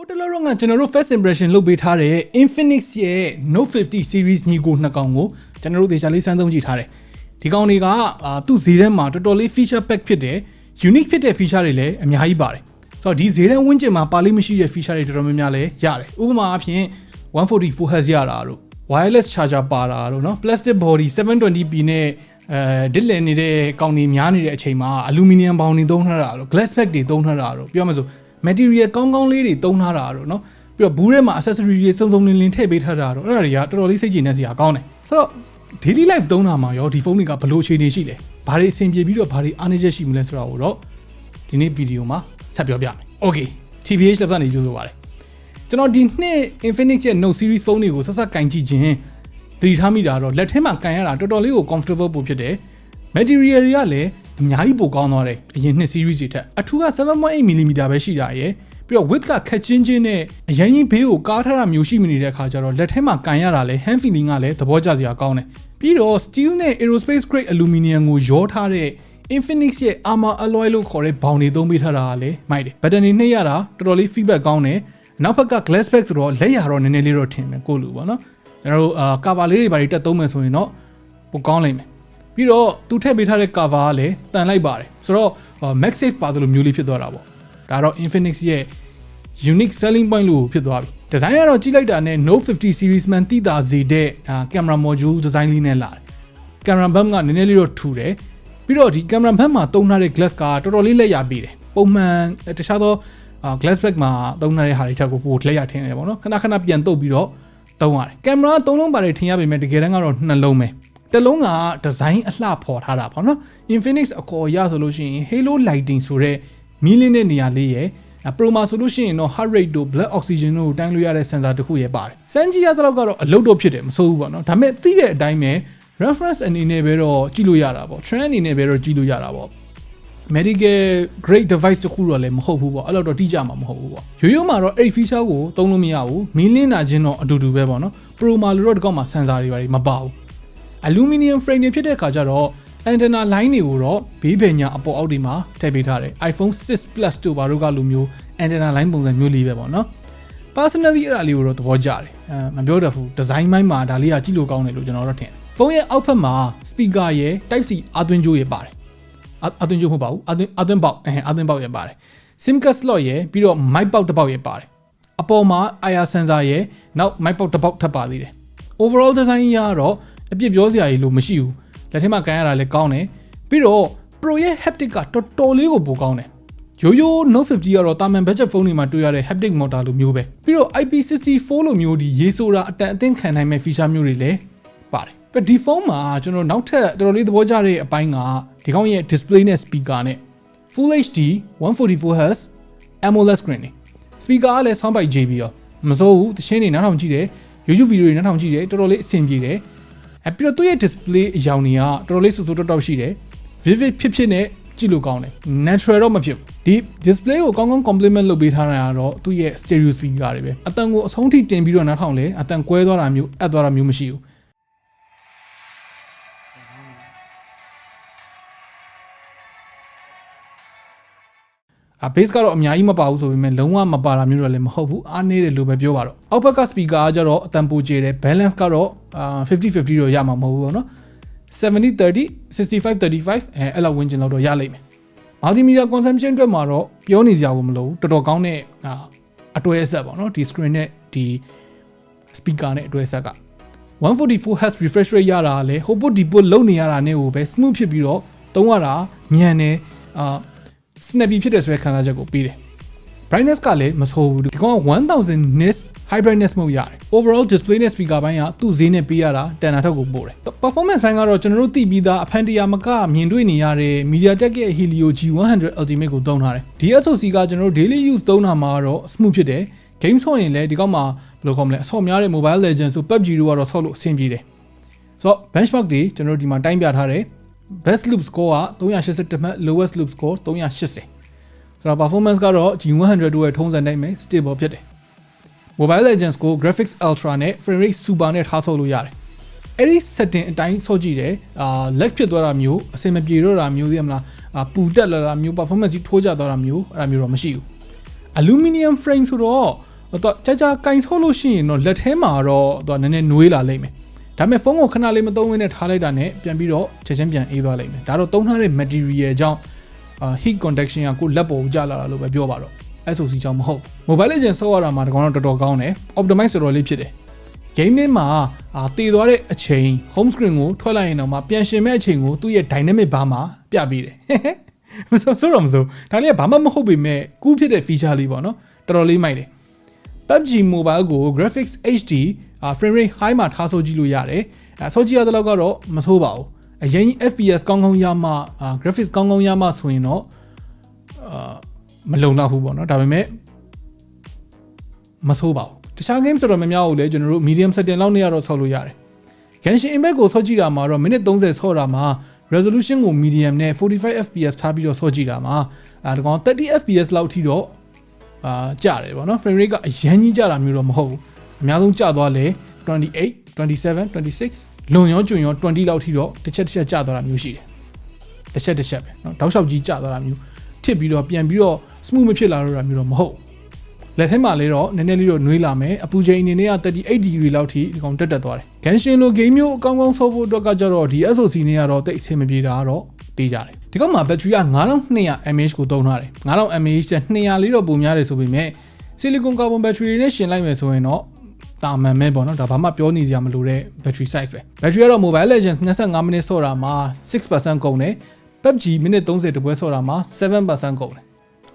ဟိုတလောတော့ငါကျွန်တော်တို့ first impression လုပ်ပေးထားတဲ့ Infinix ရဲ့ Note 50 series ညီကိုနှစ်ကောင်ကိုကျွန်တော်တို့ဒေချာလေးစမ်းသုံးကြည့်ထားတယ်။ဒီကောင်တွေကသူ့ဈေးထဲမှာတော်တော်လေး feature pack ဖြစ်တဲ့ unique ဖြစ်တဲ့ feature တွေလည်းအများကြီးပါတယ်။ဆိုတော့ဒီဈေးထဲဝန်းကျင်မှာပါလိမရှိတဲ့ feature တွေတော်တော်များများလည်းရတယ်။ဥပမာအဖြစ်144 Hz ရတာတို့ wireless charger ပါတာတို့နော် plastic body 720p နဲ့အဲဒစ်လန်နေတဲ့ကောင်တွေများနေတဲ့အချိန်မှာအလူမီနီယံဘောင်တွေသုံးထားတာတို့ glass pack တွေသုံးထားတာတို့ပြောမှဆို material ကောင်းကောင်းလေးတွေသုံးထားတာတို့เนาะပြီးတော့ဘူးထဲမှာ accessory တွေစုံစုံလင်းလင်းထည့်ပေးထားတာတို့အဲ့ဒါတွေကတော်တော်လေးစိတ်ကြည်နေစရာကောင်းတယ်ဆိုတော့ daily life သုံးတာမှာရောဒီဖုန်းတွေကဘယ်လိုအခြေအနေရှိလဲဘာတွေအဆင်ပြေပြီးတော့ဘာတွေအားနည်းချက်ရှိမလဲဆိုတာကိုတော့ဒီနေ့ဗီဒီယိုမှာဆက်ပြောပြမယ် okay TBH လက်ကနေကြိုးဆိုပါတယ်ကျွန်တော်ဒီနှစ် Infinix ရဲ့ Note series ဖုန်းတွေကိုဆက်ဆက်ကင်ကြည့်ခြင်းသတိထားမိတာတော့လက်ထဲမှာကန်ရတာတော်တော်လေးကို comfortable ပို့ဖြစ်တယ် material တွေကလည်း အများကြီးပိုကောင်းသွားတယ်အရင်နှစ် series တွေထက်အထူးက 7.8mm ပဲရှိတာရယ်ပြီးတော့ width ကခက်ချင်းချင်းနဲ့အရင်ကြီးဘေးကိုကားထားတာမျိုးရှိမနေတဲ့ခါကျတော့လက်ထဲမှာကန်ရတာလဲ hand feeling ကလည်းသဘောကျစရာကောင်းတယ်ပြီးတော့ steel နဲ့ aerospace grade aluminum ကိုရောထားတဲ့ Infinix ရဲ့ armor alloy လို့ခေါ်တဲ့ဘောင်တွေသုံးပေးထားတာကလည်းမိုက်တယ်ဘတ်တန်တွေနှိပ်ရတာတော်တော်လေး feedback ကောင်းတယ်နောက်ဘက်က glass back ဆိုတော့လက်ရတော့နည်းနည်းလေးတော့ထင်မယ်ကိုလူပေါ့နော်ကျွန်တော်တို့အာ cover လေးတွေပါတက်သုံးမယ်ဆိုရင်တော့ပိုကောင်းလိမ့်မယ် ပြီးတော့သူထည့်ပေးထားတဲ့ cover ကလည်းတန်လိုက်ပါတယ်ဆိုတော့ MagSafe ပါတယ်လို့မျိုးလေးဖြစ်သွားတာပေါ့ဒါတော့ Infinix ရဲ့ unique selling point လို့ဖြစ်သွားပြီဒီဇိုင်းကတော့ကြီးလိုက်တာနဲ့ Note 50 series မှန်တိတာစေတဲ့ camera module design လေးနဲ့လာတယ် camera bump ကနည်းနည်းလေးတော့ထူတယ်ပြီးတော့ဒီ camera bump မှာတုံးထားတဲ့ glass ကတော်တော်လေးလက်ရပေးတယ်ပုံမှန်တခြားသော glass back မှာတုံးထားတဲ့ဟာတွေထက်ကိုပိုလက်ရထင်းတယ်ပေါ့နော်ခဏခဏပြန်တုပ်ပြီးတော့တုံးရတယ်ကင်မရာသုံးလုံးပါတယ်ထင်ရပေမဲ့တကယ်တမ်းကတော့နှလုံးပဲ တစ်လုံးကဒီဇိုင်းအလှဖော်ထားတာပေါ့နော် Infinix အခေါ်ရဆိုလို့ရှိရင် Halo Lighting ဆိုတဲ့မီးလင်းတဲ့နေရာလေးရယ် Pro မှာဆိုလို့ရှိရင်တော့ heart rate တို့ blood oxygen တို့တိုင်းလို့ရတဲ့ sensor တစ်ခုရပါတယ်စမ်းကြည့်ရတော့ကတော့အလုပ်တော့ဖြစ်တယ်မဆိုးဘူးပေါ့နော်ဒါပေမဲ့သိတဲ့အတိုင်းပဲ reference အနေနဲ့ပဲတော့ကြည့်လို့ရတာပေါ့ trend အနေနဲ့ပဲတော့ကြည့်လို့ရတာပေါ့ medical grade device တခုတော့လည်းမဟုတ်ဘူးပေါ့အဲ့လိုတော့တိကျမှာမဟုတ်ဘူးပေါ့ရိုးရိုးမှာတော့အဲ့ feature ကိုသုံးလို့မရဘူးမင်းလင်းနာခြင်းတော့အတူတူပဲပေါ့နော် pro မှာလို့တော့ဒီကောက်မှာ sensor တွေပါမပါဘူး aluminum frame တွေဖြစ်တဲ့ခါကျတော့ antenna line တွေကိုတော့ဘေးပညာအပေါ်အောက်တွေမှာထည့်ပေးထားတယ် iPhone 6 Plus တို့ဘာတို့ကလိုမျိုး antenna line ပုံစံမျိုးလေးပဲပေါ့နော် personally အဲ့ဒါလေးကိုတော့သဘောကျတယ်အဲမပြောတတ်ဘူး design မိုင်းမှာဒါလေးကကြည့်လို့ကောင်းတယ်လို့ကျွန်တော်တို့ထင်တယ်ဖုန်းရဲ့အောက်ဖက်မှာ speaker ရယ် type C အာသွင်းကြိုးရယ်ပါတယ်အာသွင်းကြိုးမဟုတ်ပါဘူးအာသွင်းအာသွင်းပေါက်အဲအာသွင်းပေါက်ရယ်ပါတယ် sim card slot ရယ်ပြီးတော့ mic ပေါက်တစ်ပေါက်ရယ်ပါတယ်အပေါ်မှာ IR sensor ရယ်နောက် mic ပေါက်တစ်ပေါက်ထပ်ပါသေးတယ် overall design ရတော့ အပြစ်ပြောစရာကြီးလို့မရှိဘူးလက်ထဲမှာကန်ရတာလည်းကောင်းတယ်ပြီးတော့ Pro ရဲ့ haptic ကတော်တော်လေးကိုပိုကောင်းတယ်ရိုးရိုး Note 50ကတော့တာမန် budget ဖုန်းတွေမှာတွေ့ရတဲ့ haptic motor လိုမျိုးပဲပြီးတော့ IP64 လိုမျိုးဒီရေးဆိုတာအတန်အသင့်ခံနိုင်မဲ့ feature မျိုးတွေလည်းပါတယ်ပြဒီဖုန်းမှာကျွန်တော်နောက်ထပ်တော်တော်လေးသဘောကျတဲ့အပိုင်းကဒီကောင်းရဲ့ display နဲ့ speaker နဲ့ Full HD 144Hz AMOLED screen နေ speaker ကလည်း soundbite JB ရောမစိုးဘူးတချင်းနေနားထောင်ကြည့်တယ် YouTube video တွေနားထောင်ကြည့်တယ်တော်တော်လေးအဆင်ပြေတယ် အဲပြီးတော့သူ့ရဲ့ display အရောင်တွေကတော်တော်လေးဆူဆူတောက်တောက်ရှိတယ် vivid ဖြစ်ဖြစ်နဲ့ကြည့်လို့ကောင်းတယ် natural တော့မဖြစ်ဘူးဒီ display ကိုကောင်းကောင်း complement လုပ်ပေးထားတာကတော့သူ့ရဲ့ stereo speaker တွေပဲအတန်ကိုအဆုံးထိတင်ပြီးတော့နားထောင်လဲအတန်ကွဲသွားတာမျိုးအပ်သွားတာမျိုးမရှိဘူး အ base ကတော့အများကြီးမပါဘူးဆိုပေမဲ့လုံးဝမပါတာမျိုးတော့လည်းမဟုတ်ဘူးအားနည်းတယ်လို့ပဲပြောပါတော့အောက်ဘက်က speaker ကကြတော့အတန်ပိုကျတယ် balance ကတော့အာ50 50တော့ရမှာမဟုတ်ဘူးပေါ့နော်70 30 65 35အဲအဲ့လောက်ဝန်းကျင်လောက်တော့ရလိမ့်မယ် multimedia consumption အတွက်မှာတော့ပြောနေစရာကိုမလိုဘူးတော်တော်ကောင်းတဲ့အာအတွဲဆက်ပေါ့နော်ဒီ screen နဲ့ဒီ speaker နဲ့အတွဲဆက်က144 Hz refresh rate ရတာလေဟိုပုတ်ဒီပုတ်လုံနေရတာနဲ့ကိုပဲ smooth ဖြစ်ပြီးတော့သုံးရတာမြန်တယ်အာ snappy ဖြစ်တယ်ဆိုတဲ့ခံစားချက်ကိုပေးတယ် brightness ကလည်းမဆိုးဘူးဒီကောင်က1000 nits high brightness mode ရတယ် overall display နဲ့ speaker ဘိုင်းကသူ့ဈေးနဲ့ပေးရတာတန်တာထောက်ကိုပို့တယ် performance ဘိုင်းကတော့ကျွန်တော်တို့သိပြီးသားအဖန်တရာမကမြင်တွေ့နေရတဲ့ MediaTek ရဲ့ Helio G100 Ultimate ကိုသုံးထားတယ်ဒီ SoC ကကျွန်တော်တို့ daily use သုံးတာမှာတော့ smooth ဖြစ်တယ် game ဆော့ရင်လည်းဒီကောင်မှာဘယ်လိုခေါ်မလဲအဆော့များတဲ့ Mobile Legends ဆို PUBG တို့ကတော့ဆော့လို့အဆင်ပြေတယ်ဆိုတော့ benchmark တွေကျွန်တော်တို့ဒီမှာတိုင်းပြထားတယ် best loop score က381မှတ် lowest loop score 380ဆိုတော့ performance ကတော့ G100 တို့ရဲ့ထုံးစံတိုင်းပဲ stable ဖြစ်တယ် Mobile Legends ကို graphics ultra နဲ့ frame rate super နဲ့ထားဆော့လို့ရတယ်အဲ့ဒီ setting အတိုင်းဆော့ကြည့်တယ်အာ lag ဖြစ်သွားတာမျိုးအဆင်မပြေတော့တာမျိုးသိရမလားအာပူတက်လာတာမျိုး performance ကြီးထိုးကျသွားတာမျိုးအဲ့ဒါမျိုးတော့မရှိဘူး aluminum frame ဆိုတော့တော့ကြာကြာကင်ဆော့လို့ရှိရင်တော့လက်ထဲမှာတော့သူကနည်းနည်းနွေးလာလိမ့်မယ် ဒါပေမဲ့ဖုန်းကိုခဏလေးမသုံးဝင်းနဲ့ထားလိုက်တာနဲ့ပြန်ပြီးတော့ချက်ချင်းပြန်အေးသွားလိမ့်မယ်ဒါတော့သုံးထားတဲ့ material ကြောင့်အာ heat conduction ကကိုလက်ပေါ်ကိုကျလာတာလို့ပဲပြောပါတော့ SOC ကြောင့်မဟုတ် Mobile Legends ဆော့ရတာမှာဒီကောင်တော့တော်တော်ကောင်းတယ် optimize တော်တော်လေးဖြစ်တယ် game ထဲမှာအာတည်သွားတဲ့အချိန် home screen ကိုထွက်လိုက်ရင်တော့မှပြန်ရှင်မဲ့အချိန်ကိုသူ့ရဲ့ dynamic bar မှာပြပေးတယ်မဆိုဆိုတော့မဆိုဒါလေးကဘာမှမဟုတ်ပေမဲ့ကူးဖြစ်တဲ့ feature လေးပေါ့နော်တော်တော်လေးမိုက်တယ် PUBG Mobile ကို graphics HD အာ frame rate high မှာထားဆိုကြည့်လို့ရတယ်အဲဆိုကြည့်ရတဲ့လောက်ကတော့မဆိုးပါဘူးအရင်ကြီး FPS ကောင်းကောင်းရမှအာ graphics ကောင်းကောင်းရမှဆိုရင်တော့အာမလုံလောက်ဘူးပေါ့နော်ဒါပေမဲ့မဆိုးပါဘူးတခြား game ဆိုတော့မများဘူးလေကျွန်တော်တို့ medium setting လောက်နေရတော့ဆောက်လို့ရတယ် Genshin Impact ကိုဆော့ကြည့်တာမှာတော့မိနစ်30ဆော့တာမှာ resolution ကို medium နဲ့ 45 fps ထားပြီးတော့ဆော့ကြည့်တာမှာအဲဒါကောင် 30 fps လောက်ထိတော့အာကျတယ်ပေါ့နော် frame rate ကအရန်ကြီးကျတာမျိုးတော့မဟုတ်ဘူး အများဆုံးကျသွားလေ28 27 26လွန်ရောကျွံရော20လောက်ထိတော့တစ်ချက်တစ်ချက်ကျသွားတာမျိုးရှိတယ်တစ်ချက်တစ်ချက်ပဲเนาะတောက်လျှောက်ကြီးကျသွားတာမျိုးထစ်ပြီးတော့ပြန်ပြီးတော့ smooth မဖြစ်လာတော့တာမျိုးတော့မဟုတ်ဘူးလက်ထဲမှာလည်းတော့နည်းနည်းလေးတော့နှွေးလာမယ်အပူချိန်အနေနဲ့က38 degree လောက်ထိဒီကောင်တက်တက်သွားတယ်။ Genshin လို game မျိုးအကောင်းကောင်းဆော့ဖို့အတွက်ကကြတော့ဒီ SoC နဲ့ကတော့တိတ်အဆင်မပြေတာကတော့တေးကြတယ်။ဒီကောင်မှာ battery က9200 mAh ကိုသုံးထားတယ်။9000 mAh ကျ200လေးတော့ပုံများတယ်ဆိုပေမဲ့ silicon carbon battery တွေနဲ့ရှင်လိုက်မယ်ဆိုရင်တော့ တာမန်ပဲပေါ့နော်ဒါဘာမှပြောနေစရာမလိုတဲ့ battery size ပဲ battery ကတော့ mobile legends 25မိနစ်ဆော့တာမှာ6%ကုန်တယ် PUBG မိနစ်30တပွဲဆော့တာမှာ7%ကုန်တယ်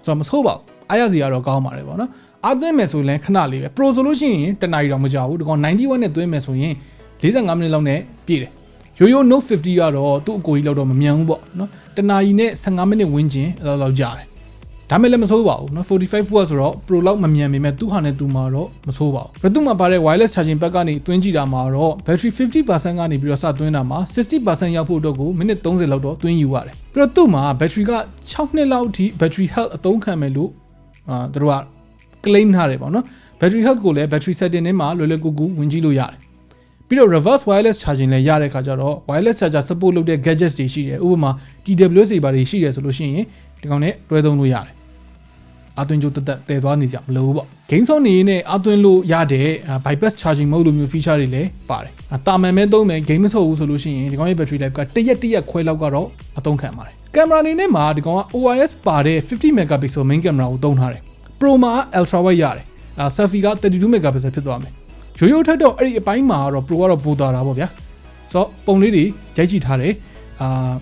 ဆိုတော့မဆိုးပါဘူးအားရစီကတော့ကောင်းပါတယ်ပေါ့နော်အားသွင်းမယ်ဆိုရင်လည်းခဏလေးပဲ pro ဆိုလို့ရှိရင်တနားရီတော့မကြဘူးဒီကောင်91နဲ့သွင်းမယ်ဆိုရင်45မိနစ်လောက်နဲ့ပြည့်တယ်ရိုးရိုး note 50ကတော့သူ့အကိုကြီးလောက်တော့မမြန်ဘူးပေါ့နော်တနာရီနဲ့15မိနစ်ဝန်းကျင်အဲ့လိုလောက်ကြာတယ် ဒါမဲ့လည်းမဆိုးပါဘူးเนาะ45 watt ဆိုတော့ pro လောက်မမြန်ပေမဲ့သူ့ဟာနဲ့သူမှာတော့မဆိုးပါဘူးပြီးတော့သူ့မှာပါတဲ့ wireless charging pack ကနေသွင်းကြည့်တာမှာတော့ battery 50%ကနေပြီးတော့စသွင်းတာမှာ60%ရောက်ဖို့အတွက်ကိုမိနစ်30လောက်တော့သွင်းယူရတယ်ပြီးတော့သူ့မှာ battery က6နှစ်လောက်အထိ battery health အသုံးခံမယ်လို့အာသူတို့က claim ထားတယ်ပေါ့နော် battery health ကိုလည်း battery setting ထဲမှာလွယ်လွယ်ကူကူဝင်ကြည့်လို့ရတယ်ပြီးတော့ reverse wireless charging လည်းရတဲ့ခါကျတော့ wireless charger support လုပ်တဲ့ gadgets တွေရှိတယ်ဥပမာ TWS တွေပါတွေရှိတယ်ဆိုလို့ရှိရင် ဒီကောင်နဲ့တွဲသုံးလို့ရတယ်အသွင်ကြိုတက်တက်တည်သွားနေကြမလို့ပေါ့ game song နေနဲ့အသွင်လို့ရတဲ့ bypass charging mode လိုမျိုး feature တွေလည်းပါတယ်တာမန်မဲ့သုံးမယ် game မဆော့ဘူးဆိုလို့ရှိရင်ဒီကောင်ရဲ့ battery life ကတရက်တရက်ခွဲလောက်ကတော့အသုံးခံပါတယ်ကင်မရာအနေနဲ့မှာဒီကောင်က OIS ပါတဲ့50 megapixel main camera ကိုသုံးထားတယ် Pro မှာ ultra wide ရတယ်အဲ selfie က32 megapixel ဖြစ်သွားမယ်ရိုးရိုးထက်တော့အဲ့ဒီအပိုင်းမှာတော့ Pro ကတော့ပိုတာတာပေါ့ဗျာဆိုတော့ပုံလေးတွေရိုက်ကြည့်ထားတယ်အာ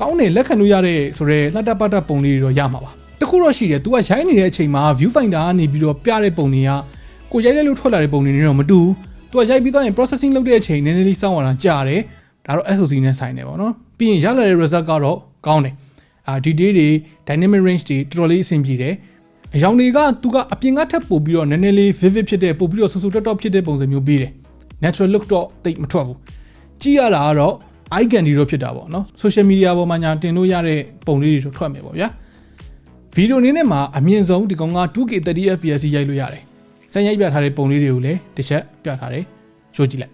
ကောင်းတယ်လက်ခံလို့ရတဲ့ဆိုရဲလှတပတပုံလေးတွေတော့ရမှာပါတခုတော့ရှိတယ် तू ကရိုက်နေတဲ့အချိန်မှာ view finder ကနေပြီးတော့ပြတဲ့ပုံတွေကကိုရိုက်လိုက်လို့ထွက်လာတဲ့ပုံတွေနဲ့တော့မတူဘူး तू ကရိုက်ပြီးသွားရင် processing လုပ်တဲ့အချိန်နည်းနည်းလေးစောင့်ရတာကြာတယ်ဒါတော့ SoC နဲ့ဆိုင်တယ်ပေါ့နော်ပြီးရင်ရလာတဲ့ result ကတော့ကောင်းတယ်အာဒီ day တွေ dynamic range တွေတော်တော်လေးအဆင်ပြေတယ်အယောင်တွေကသူကအပြင်ကထပ်ပို့ပြီးတော့နည်းနည်းလေး vivid ဖြစ်တဲ့ပို့ပြီးတော့ဆူဆူတက်တက်ဖြစ်တဲ့ပုံစံမျိုးပေးတယ် natural look တော့တိတ်မထွက်ဘူးကြည့်ရတာကတော့ eye candy တော့ဖြစ်တာပေါ့နော် social media ပေါ်မှာညာတင်လို့ရတဲ့ပုံလေးတွေတော့ထွက်မယ်ပေါ့ဗျာဗီဒီယိုအနေနဲ့မှာအမြင့်ဆုံးဒီကောင်က 2K 30 fps ရိုက်လို့ရတယ်စံရိုက်ပြထားတဲ့ပုံလေးတွေကိုလည်းတစ်ချက်ပြထားတယ်ရှိုးကြည့်လိုက်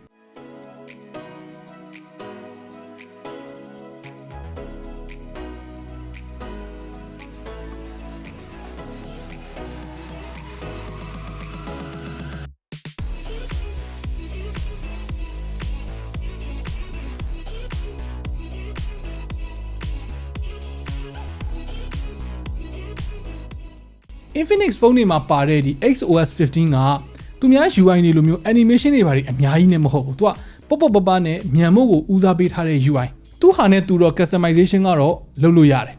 Infinix ဖုန်းတွေမှာပါတဲ့ဒီ XOS 15ကသူများ UI တွေလိုမျိုး animation တွေဘာတွေအများကြီးနဲ့မဟုတ်ဘူးသူကပေါ့ပေါ့ပပနဲ့မြန်မို့ကိုဦးစားပေးထားတဲ့ UI သူဟာနဲ့သူတော့ customization ကတော့လုပ်လို့ရတယ်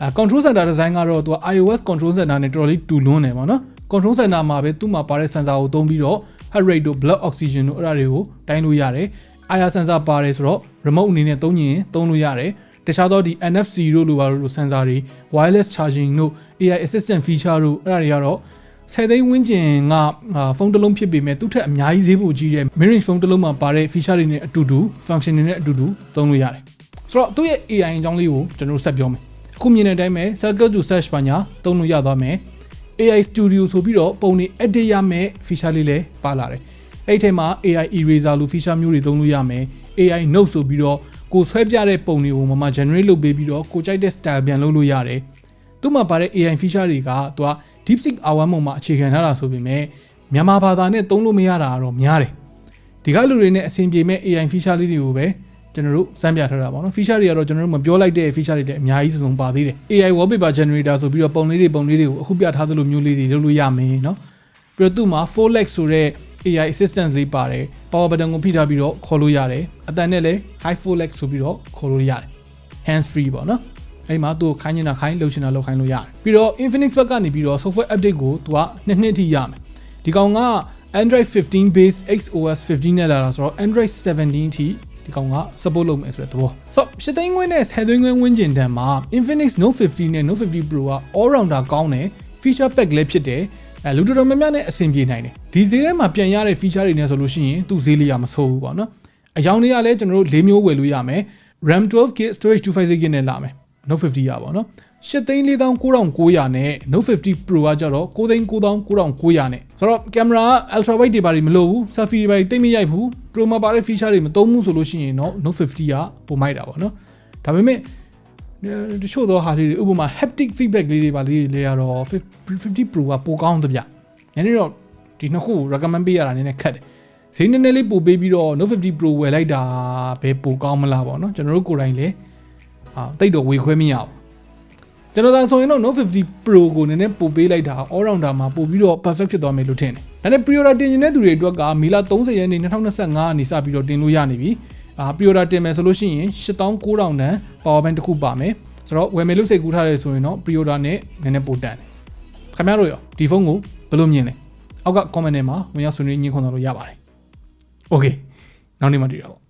အဲ control center design ကတော့သူက iOS control center နဲ့တော်တော်လေးတူလွန်းတယ်ပေါ့နော် control center မှာပဲသူ့မှာပါတဲ့ sensor ကိုသုံးပြီးတော့ heart rate တို့ blood oxygen တို့အဲ့ဒါတွေကိုတိုင်းလို့ရတယ် IR sensor ပါတယ်ဆိုတော့ remote အနေနဲ့သုံးရင်သုံးလို့ရတယ် တခြားသောဒီ NFC တို့လိုပါလို့ sensor တွေ wireless charging တို့ AI assistant feature တို့အဲ့ဒါတွေကတော့10သိန်းဝန်းကျင်ကဖုန်းတစ်လုံးဖြစ်ပေမဲ့သူ့ထက်အများကြီးဈေးပိုကြီးတဲ့ mid range ဖုန်းတစ်လုံးမှာပါတဲ့ feature တွေနဲ့အတူတူ function တွေနဲ့အတူတူသုံးလို့ရတယ်ဆိုတော့သူ့ရဲ့ AI အကြောင်းလေးကိုကျွန်တော်တို့ဆက်ပြောမယ်အခုမြင်တဲ့အတိုင်းပဲ circle to search ပါညာသုံးလို့ရသွားမယ် AI Studio ဆိုပြီးတော့ပုံတွေ edit ရမယ် feature လေးလည်းပါလာတယ်အဲ့ဒီထဲမှာ AI eraser လို feature မျိုးတွေသုံးလို့ရမယ် AI note ဆိုပြီးတော့ ကိုဆွဲပြတဲ့ပုံတွေကိုမမ generate လုပ်ပေးပြီးတော့ကိုကြိုက်တဲ့ style ပြန်လုပ်လို့ရတယ်သူ့မှာပါတဲ့ AI feature တွေကသူက DeepSeek R1 ပုံမှာအခြေခံထားတာဆိုပေမဲ့မြန်မာဘာသာနဲ့သုံးလို့မရတာတော့များတယ်ဒီကလူတွေနဲ့အဆင်ပြေမဲ့ AI feature လေးတွေကိုပဲကျွန်တော်တို့စမ်းပြထားတာပေါ့နော် feature တွေကတော့ကျွန်တော်တို့မပြောလိုက်တဲ့ feature တွေလည်းအများကြီးစုံစုံပါသေးတယ် AI wallpaper generator ဆိုပြီးတော့ပုံလေးတွေပုံလေးတွေကိုအခုပြထားသလိုမျိုးလေးတွေလုပ်လို့ရမယ်နော်ပြီးတော့သူ့မှာ 4lex ဆိုတဲ့ AI assistant လေးပါတယ် power button ကိုဖိထားပြီးတော့ခေါ်လို့ရတယ်အတန်နဲ့လည်း high 4lex ဆိုပြီးတော့ခေါ်လို့ရတယ် hands free ပေါ့နော်အဲ့ဒီမှာသူ့ကိုခိုင်းနေတာခိုင်းလှုပ်ရှင်တာလှုပ်ခိုင်းလို့ရတယ်ပြီးတော့ Infinix ဘက်ကနေပြီးတော့ software update ကိုသူကနှစ်နှစ်ထိရမယ်ဒီကောင်က Android 15 base XOS 15နဲ့လာတာဆိုတော့ Android 17ထိဒီကောင်က support လုပ်မယ်ဆိုတဲ့သဘောဆိုတော့ရှစ်သိန်းခွင်းနဲ့ဆယ်သိန်းခွင်းဝန်းကျင်တန်မှာ Infinix Note 50နဲ့ Note 50 Pro က all rounder ကောင်းတယ် feature pack လည်းဖြစ်တယ် အဲလူတော်တော်များများနဲ့အဆင်ပြေနိုင်တယ်ဒီဈေးထဲမှာပြန်ရတဲ့ feature တွေနဲ့ဆိုလို့ရှိရင်သူ့ဈေးလေးကမဆိုးဘူးပေါ့နော်အယောင်တွေကလည်းကျွန်တော်တို့၄မျိုးဝယ်လို့ရမယ် RAM 12GB storage 256GB နဲ့လာမယ် Note 50ရပါတော့8,49,900နဲ့ Note 50 Pro ကကြတော့9,99,900နဲ့ဆိုတော့ကင်မရာ ultra wide တွေပါမလို့ဘူး selfie တွေပါတိတ်မရိုက်ဘူး Pro မှာပါတဲ့ feature တွေမသုံးဘူးဆိုလို့ရှိရင်တော့ Note 50ကပုံမိုက်တာပေါ့နော်ဒါပေမဲ့ တချို့သောဟာလေးတွေဥပမာ haptic feedback လေးတွေပါလေးတွေလည်းရတော့50 Pro ကပိုကောင်းသဗျ။နည်းနည်းတော့ဒီနှစ်ခုကို recommend ပေးရတာနည်းနည်းခက်တယ်။ဈေးနည်းနည်းလေးပိုပေးပြီးတော့ Note 50 Pro ဝယ်လိုက်တာပဲပိုကောင်းမလားပေါ့နော်ကျွန်တော်တို့ကိုယ်တိုင်လည်းအာတိတ်တော့ဝေခွဲမရဘူး။ကျွန်တော်သာဆိုရင်တော့ Note 50 Pro ကိုနည်းနည်းပိုပေးလိုက်တာ all rounder မှာပို့ပြီးတော့ perfect ဖြစ်သွားမယ်လို့ထင်တယ်။ဒါနဲ့ pre-order တင်နေတဲ့သူတွေအတွက်ကမီလာ30ရက်နေ့2025ကနေစပြီးတော့တင်လို့ရနေပြီ။ အာ pre-order တင်မယ်ဆိုလို့ရှိရင်8900တန် power bank တစ်ခုပါမယ်။ဆိုတော့ဝယ်မယ်လို့စိတ်ကူးထားတယ်ဆိုရင်တော့ pre-order နဲ့နည်းနည်းပိုတန်တယ်။ခင်ဗျားတို့ရောဒီဖုန်းကိုဘယ်လိုမြင်လဲ။အောက်က comment ထဲမှာဝင်ရောက်ဆွေးနွေးညှိခွန်တော်လို့ရပါတယ်။ Okay နောက်နေ့မှတွေ့တာပေါ့